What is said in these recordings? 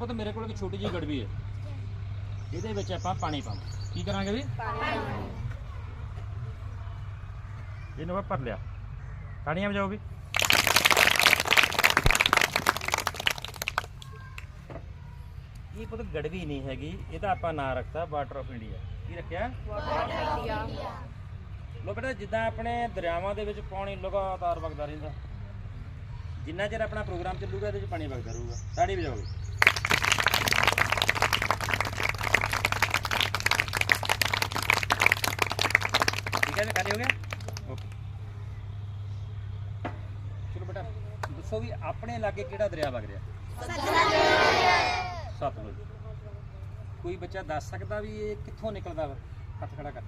ਪੁੱਤ ਮੇਰੇ ਕੋਲ ਇੱਕ ਛੋਟੀ ਜਿਹੀ ਗੜਵੀ ਹੈ। ਇਹਦੇ ਵਿੱਚ ਆਪਾਂ ਪਾਣੀ ਪਾਵਾਂ। ਕੀ ਕਰਾਂਗੇ ਵੀ ਇਹਨੂੰ ਆਪਾਂ ਭਰ ਲਿਆ। ਪਾਣੀਆਂ ਵਜਾਓ ਵੀ ਇਹ ਪੁੱਤ ਗੜਵੀ ਨਹੀਂ ਹੈਗੀ। ਇਹਦਾ ਆਪਾਂ ਨਾਂ ਰੱਖਤਾ ਵਾਟਰ ਆਫ ਇੰਡੀਆ ਕੀ ਰੱਖਿਆ? ਲੋ ਬੇਟਾ ਜਿੱਦਾਂ ਆਪਣੇ ਦਰਿਆਵਾਂ ਦੇ ਵਿੱਚ ਪਾਣੀ ਲਗਾਤਾਰ ਵਗਦਾ ਰਹਿੰਦਾ। ਜਿੰਨਾ ਚਿਰ ਆਪਣਾ ਪ੍ਰੋਗਰਾਮ ਚੱਲੂਗਾ ਇਹਦੇ ਵਿੱਚ ਪਾਣੀ ਵਗਦਾ ਰਹੂਗਾ। ਤਾੜੀ ਵਜਾਓਗੇ ਚਲੋ ਬੇਟਾ ਦੱਸੋ ਵੀ ਆਪਣੇ ਲਾਗੇ ਕਿਹੜਾ ਦਰਿਆ ਵਗ ਰਿਹਾ? ਸਤਲੁਜ। ਕੋਈ ਬੱਚਾ ਦੱਸ ਸਕਦਾ ਵੀ ਇਹ ਕਿੱਥੋਂ ਨਿਕਲਦਾ ਵਾ? ਹੱਥ ਖੜਾ ਕਰ।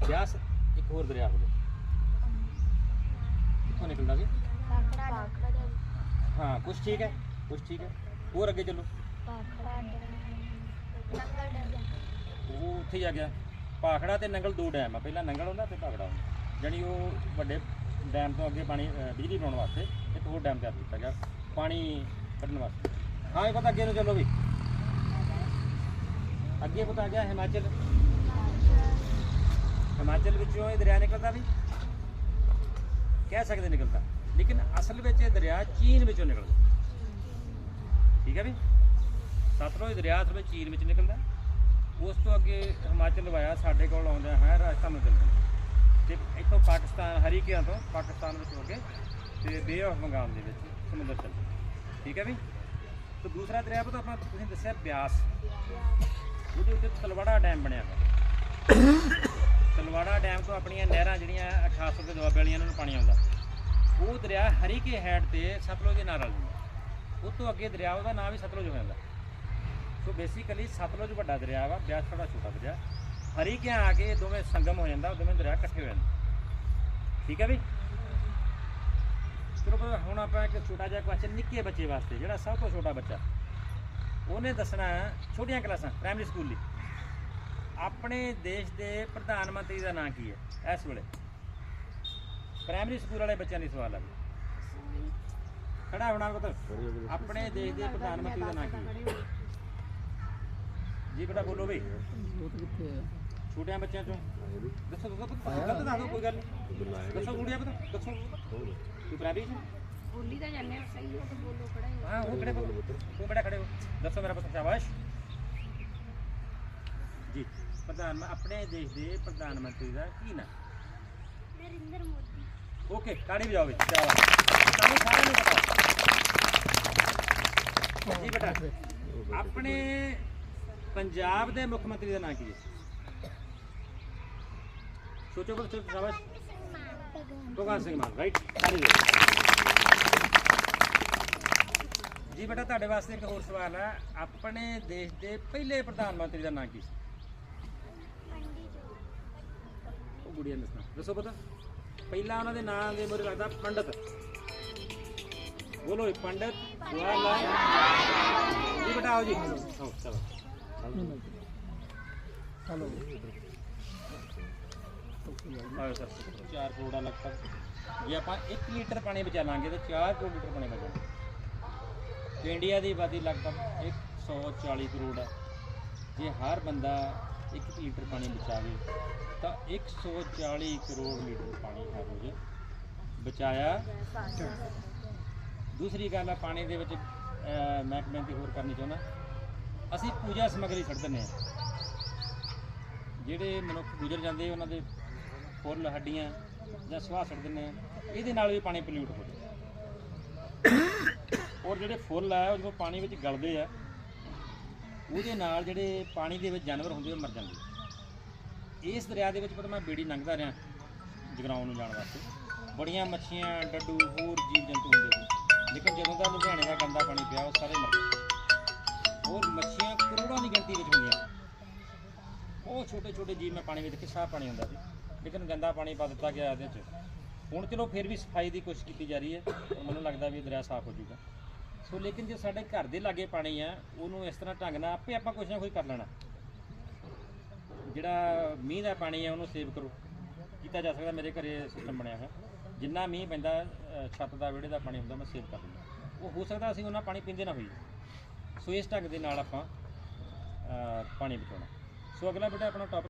ਬਿਆਸ ਇੱਕ ਹੋਰ ਦਰਿਆ ਹੋ ਗਿਆ। ਕਿੱਥੋਂ ਨਿਕਲਦਾ ਜੀ ਹਾਂ ਕੁਛ ਠੀਕ ਹੈ ਕੁਛ ਠੀਕ ਹੈ। ਹੋਰ ਅੱਗੇ ਚੱਲੋ। ਉਹ ਉੱਥੇ ਹੀ ਆ ਗਿਆ। ਪਾਖੜਾ ਤੇ ਨੰਗਲ ਦੋ ਡੈਮ ਆ। ਪਹਿਲਾਂ ਨੰਗਲ ਹੁੰਦਾ ਤੇ ਪਾਖੜਾ ਹੁੰਦਾ। ਜਾਣੀ ਉਹ ਵੱਡੇ ਡੈਮ ਤੋਂ ਅੱਗੇ ਪਾਣੀ ਅ, ਬਿਜਲੀ ਬਣਾਉਣ ਵਾਸਤੇ ਇੱਕ ਹੋਰ ਡੈਮ ਤਿਆਰ ਕੀਤਾ ਗਿਆ। ਪਾਣੀ ਕੱਢਣ ਵਾਸਤੇ। ਹਾਂ ਇਹ ਪਤਾ ਅੱਗੇ ਨੂੰ ਚੱਲੋ ਵੀ। ਅੱਗੇ ਪਤਾ ਆ ਗਿਆ ਹਿਮਾਚਲ। ਹਿਮਾਚਲ ਵਿੱਚੋਂ ਇਹ ਦਰਿਆ ਨਿਕਲਦਾ ਵੀ। ਕਹਿ ਸਕਦੇ ਨਿਕਲਦਾ। ਲੇਕਿਨ ਅਸਲ ਵਿੱਚ ਇਹ ਦਰਿਆ ਚੀਨ ਵਿੱਚੋਂ ਨਿਕਲਦਾ। ਠੀਕ ਹੈ ਵੀ? ਸਤਲੁਜ ਦਰਿਆ ਅਸਲ ਚੀਨ ਵਿੱਚ ਨਿਕਲਦਾ ਉਸ ਤੋਂ ਅੱਗੇ ਹਿਮਾਚਲ ਵਾਇਆ ਸਾਡੇ ਕੋਲ ਆਉਂਦਾ ਹੈ, ਰਾਜਸਥਾਨ ਨੂੰ ਚੱਲਦਾ ਤੇ ਇੱਥੋਂ ਪਾਕਿਸਤਾਨ, ਹਰੀਕਿਆਂ ਤੋਂ ਪਾਕਿਸਤਾਨ ਵਿੱਚ ਹੋ ਕੇ ਤੇ ਬੇ ਆਫ ਬੰਗਾਲ ਦੇ ਵਿੱਚ ਸਮੁੰਦਰ ਚੱਲਦਾ ਠੀਕ ਹੈ ਵੀ? ਤੇ ਦੂਸਰਾ ਦਰਿਆ ਪਤਾ ਆਪਾਂ ਤੁਸੀਂ ਦੱਸਿਆ ਬਿਆਸ। ਉਹਦੇ ਉੱਤੇ ਤਲਵਾੜਾ ਡੈਮ ਬਣਿਆ ਹੋਇਆ। ਤਲਵਾੜਾ ਡੈਮ ਤੋਂ ਆਪਣੀਆਂ ਨਹਿਰਾਂ ਜਿਹੜੀਆਂ 1800 ਦੇ ਦੁਆਬੇ ਵਾਲੀਆਂ ਉਹਨਾਂ ਨੂੰ ਪਾਣੀ ਆਉਂਦਾ। ਉਹ ਦਰਿਆ ਹਰੀਕੇ ਹੈਡ ਤੇ ਸਤਲੁਜ ਦੇ ਨਾਲ ਰਲ ਜਾਂਦਾ ਉਹ ਤੋਂ ਅੱਗੇ ਦਰਿਆ ਉਹਦਾ ਨਾਮ ਵੀ ਸਤਲੁਜ ਹੋ ਜਾਂਦਾ। ਸੋ ਬੇਸਿਕਲੀ ਸਤਲੁਜ ਵੱਡਾ ਦਰਿਆ ਵਾ ਬਿਆਸ ਥੋੜਾ ਛੋਟਾ ਦਰਿਆ। ਹਰੀਕਿਆਂ ਆ ਕੇ ਦੋਵੇਂ ਸੰਗਮ ਹੋ ਜਾਂਦਾ ਦੋਵੇਂ ਦਰਿਆ ਇਕੱਠੇ ਹੋ ਜਾਂਦੇ। ਠੀਕ ਹੈ ਵੀ? ਚਲੋ ਫਿਰ ਹੁਣ ਆਪਾਂ ਇੱਕ ਛੋਟਾ ਜਿਹਾ ਕੁਐਸਚਨ ਨਿੱਕੇ ਬੱਚੇ ਵਾਸਤੇ ਜਿਹੜਾ ਸਭ ਤੋਂ ਛੋਟਾ ਬੱਚਾ। ਉਹਨੇ ਦੱਸਣਾ ਛੋਟੀਆਂ ਕਲਾਸਾਂ ਪ੍ਰਾਇਮਰੀ ਸਕੂਲ ਲਈ। ਆਪਣੇ ਦੇਸ਼ ਦੇ ਪ੍ਰਧਾਨ ਮੰਤਰੀ ਦਾ ਨਾਂ ਕੀ ਹੈ? ਇਸ ਵੇਲੇ। ਪ੍ਰਾਇਮਰੀ ਸਕੂਲ ਵਾਲੇ ਬੱਚਿਆਂ ਲਈ ਸਵਾਲ ਆ ਖੜਾ ਹੋਣਾ ਪੁੱਤ। ਆਪਣੇ ਦੇਸ਼ ਦੇ ਪ੍ਰਧਾਨ ਮੰਤਰੀ ਦਾ ਨਾਂ ਕੀ ਹੈ? ਜੀ ਬੇਟਾ ਬੋਲੋ ਬਈ। ਛੋਟਿਆਂ ਬੱਚਿਆਂ ਚੋਂ। ਦੱਸੋ ਦੱਸੋ ਪੁੱਤ ਗਲਤ ਨਾ ਦੋ ਕੋਈ ਗੱਲ ਨਹੀਂ। ਦੱਸੋ ਗੁੜੀਆ ਪਤਾ ਦੱਸੋ। ਤੂੰ ਚ? ਬੋਲੀ ਤਾਂ ਜਾਂਦੇ ਆ ਸਹੀ ਹੋ ਤਾਂ ਬੋਲੋ ਖੜਾ ਹੀ ਹਾਂ ਉਹ ਖੜੇ ਹੋ ਤੂੰ ਬੜਾ ਖੜੇ ਹੋ? ਦੱਸੋ ਮੇਰਾ ਪੁੱਤ ਸ਼ਾਬਾਸ਼। ਜੀ ਪ੍ਰਧਾਨ ਮ- ਆਪਣੇ ਦੇਸ਼ ਦੇ ਪ੍ਰਧਾਨ ਮੰਤਰੀ ਦਾ ਕੀ ਨਾਮ? ਨਰਿੰਦਰ ਮੋਦੀ। ਓਕੇ ਤਾੜੀ ਵਜਾਓ ਵਿੱਚ? ਸ਼ਾਬਾਸ਼। ਤੁਹਾਨੂੰ ਸਾਰਿਆਂ ਨੂੰ ਪਤਾ। ਜੀ ਬੇਟਾ ਆਪਣੇ ਪੰਜਾਬ ਦੇ ਮੁੱਖ ਮੰਤਰੀ ਦਾ ਨਾਮ ਕੀ ਹੈ? ਸੋਚੋ ਬਸ ਸ਼ਾਬਾਸ਼ ਭਗਵਾਨ ਸਿੰਘ ਮਾਨ ਰਾਈਟ ਜੀ ਬੇਟਾ ਤੁਹਾਡੇ ਵਾਸਤੇ ਇੱਕ ਹੋਰ ਸਵਾਲ ਹੈ। ਆਪਣੇ ਦੇਸ਼ ਦੇ ਪਹਿਲੇ ਪ੍ਰਧਾਨ ਮੰਤਰੀ ਦਾ ਨਾਮ ਕੀ ਸੀ? ਉਹ ਗੁੜੀਆ ਨੇ ਦੱਸਣਾ। ਦੱਸੋ ਪਤਾ। ਪਹਿਲਾਂ ਉਹਨਾਂ ਦੇ ਨਾਮ ਦੇ ਮੋਰੇ ਲੱਗਦਾ ਪੰਡਤ। ਬੋਲੋ ਪੰਡਤ। ਜਵਾਹਰ ਲਾਲ ਜੀ ਬੇਟਾ ਆਓ ਜੀ। ਚਲੋ। ਆਓ ਸਰ 4 ਕਰੋੜ ਦਾ ਲਗਭਗ। ਜੇ ਆਪਾਂ 1 ਲੀਟਰ ਪਾਣੀ ਬਚਾ ਲਾਂਗੇ ਤਾਂ 4 ਕਰੋੜ ਲੀਟਰ ਪਾਣੀ ਬਚਾਂਗੇ ਤੇ ਇੰਡੀਆ ਦੀ ਆਬਾਦੀ ਲਗਭਗ 140 ਕਰੋੜ ਹੈ ਜੇ ਹਰ ਬੰਦਾ 1 ਲੀਟਰ ਪਾਣੀ ਬਚਾਵੇ ਤਾਂ 140 ਕਰੋੜ ਲੀਟਰ ਪਾਣੀ ਹਰ ਰੋਜ਼ ਬਚਾਇਆ। ਦੂਸਰੀ ਗੱਲ ਹੈ ਪਾਣੀ ਦੇ ਵਿੱਚ ਅਹ, ਮੈਂ ਇੱਕ ਹੋਰ ਕਰਨੀ ਚਾਹੁੰਦਾ। ਅਸੀਂ ਪੂਜਾ ਸਮੱਗਰੀ ਛੱਡ ਦਿੰਦੇ ਹਾਂ। ਜਿਹੜੇ ਮਨੁੱਖ ਗੁਜ਼ਰ ਜਾਂਦੇ, ਉਹਨਾਂ ਦੇ ਫੁੱਲ, ਹੱਡੀਆਂ ਜਾਂ ਸੁਆਹ ਛੱਡ ਦਿੰਦੇ ਹਾਂ, ਇਹਦੇ ਨਾਲ ਵੀ ਪਾਣੀ ਪੋਲਿਊਟ ਹੋ ਜਾਂਦਾ। ਔਰ ਜਿਹੜੇ ਫੁੱਲ ਆ, ਉਹ ਜਦੋਂ ਪਾਣੀ ਵਿੱਚ ਗਲਦੇ ਆ, ਉਹਦੇ ਨਾਲ ਜਿਹੜੇ ਪਾਣੀ ਦੇ ਵਿੱਚ ਜਾਨਵਰ ਹੁੰਦੇ, ਉਹ ਮਰ ਜਾਂਦੇ। ਇਸ ਦਰਿਆ ਦੇ ਵਿੱਚ ਪਤਾ ਮੈਂ ਬੇੜੀ ਲੰਘਦਾ ਰਿਹਾ, ਜਗਰਾਉਂ ਨੂੰ ਜਾਣ ਵਾਸਤੇ। ਬੜੀਆਂ ਮੱਛੀਆਂ, ਡੱਡੂ, ਹੋਰ ਜੀਵ ਜੰਤੂ ਹੁੰਦੇ ਸੀ। ਲੇਕਿਨ ਜਦੋਂ ਦਾ ਲੁਧਿਆਣੇ ਦਾ ਗੰਦਾ ਪਾਣੀ ਪਿਆ, ਉਹ ਸਾਰੇ ਉਹ ਛੋਟੇ ਛੋਟੇ ਜੀਵ ਮੈਂ ਪਾਣੀ ਵਿੱਚ ਦੇਖੇ ਸਾਫ਼ ਪਾਣੀ ਹੁੰਦਾ ਸੀ। ਲੇਕਿਨ ਗੰਦਾ ਪਾਣੀ ਪਾ ਦਿੱਤਾ ਗਿਆ ਇਹਦੇ 'ਚ। ਹੁਣ ਚਲੋ ਫਿਰ ਵੀ ਸਫ਼ਾਈ ਦੀ ਕੋਸ਼ਿਸ਼ ਕੀਤੀ ਜਾ ਰਹੀ ਹੈ ਮੈਨੂੰ ਲੱਗਦਾ ਵੀ ਦਰਿਆ ਸਾਫ਼ ਹੋ ਜਾਊਗਾ। ਸੋ ਲੇਕਿਨ ਜੇ ਸਾਡੇ ਘਰ ਦੇ ਲਾਗੇ ਪਾਣੀ ਆ, ਉਹਨੂੰ ਇਸ ਤਰ੍ਹਾਂ ਢੰਗ ਨਾਲ ਆਪੇ ਆਪਾਂ ਕੁਛ ਨਾ ਕੁਛ ਕਰ ਲੈਣਾ। ਜਿਹੜਾ ਮੀਂਹ ਦਾ ਪਾਣੀ ਹੈ ਉਹਨੂੰ ਸੇਵ ਕਰੋ। ਕੀਤਾ ਜਾ ਸਕਦਾ, ਮੇਰੇ ਘਰੇ ਸਿਸਟਮ ਬਣਿਆ ਹੋਇਆ। ਜਿੰਨਾ ਮੀਂਹ ਪੈਂਦਾ ਛੱਤ ਦਾ, ਵਿਹੜੇ ਦਾ ਪਾਣੀ ਹੁੰਦਾ, ਮੈਂ ਸੇਵ ਕਰ ਲੈਂਦਾ ਉਹ ਹੋ ਸਕਦਾ ਅਸੀਂ ਉਹਨਾਂ ਪਾਣੀ ਪੀਂਦੇ ਨਾ ਹੋਈਏ। ਸੋ ਇਸ ਢੰਗ ਦੇ ਨਾਲ ਆਪਾਂ ਪਾਣੀ ਬਚਾਉਣਾ। ਸੋ ਅਗਲਾ ਬੇਟਾ ਆਪਣਾ ਟੌਪਿਕ